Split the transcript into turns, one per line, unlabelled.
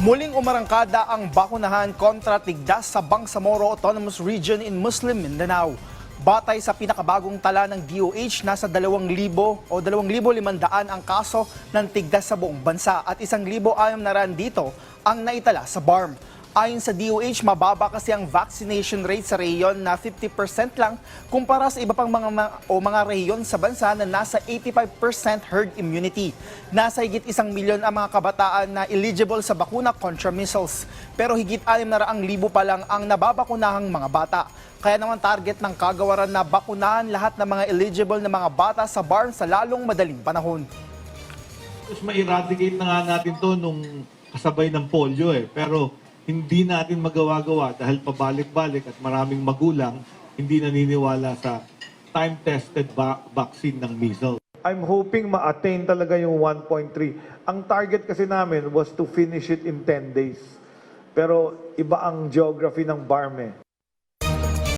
Muling umarangkada ang bakunahan kontra tigdas sa Bangsamoro Autonomous Region in Muslim Mindanao. Batay sa pinakabagong tala ng DOH, nasa 2,000 o 2,500 ang kaso ng tigdas sa buong bansa at 1,600 na ran dito ang naitala sa BARM. Ayon sa DOH, mababa kasi ang vaccination rate sa rehiyon na 50% lang kumpara sa iba pang mga, o mga rehiyon sa bansa na nasa 85% herd immunity. Nasa higit isang milyon ang mga kabataan na eligible sa bakuna kontra measles. Pero higit anim na raang libo pa lang ang nababakunahang mga bata. Kaya naman target ng kagawaran na bakunahan lahat ng mga eligible na mga bata sa BARM sa lalong madaling panahon.
Tapos ma-eradicate na nga natin to nung kasabay ng polio eh. Pero hindi natin magawa-gawa dahil pabalik-balik at maraming magulang hindi naniniwala sa time-tested va- vaccine ng measles.
I'm hoping ma-attain talaga yung 1.3. Ang target kasi namin was to finish it in 10 days. Pero iba ang geography ng BARM eh.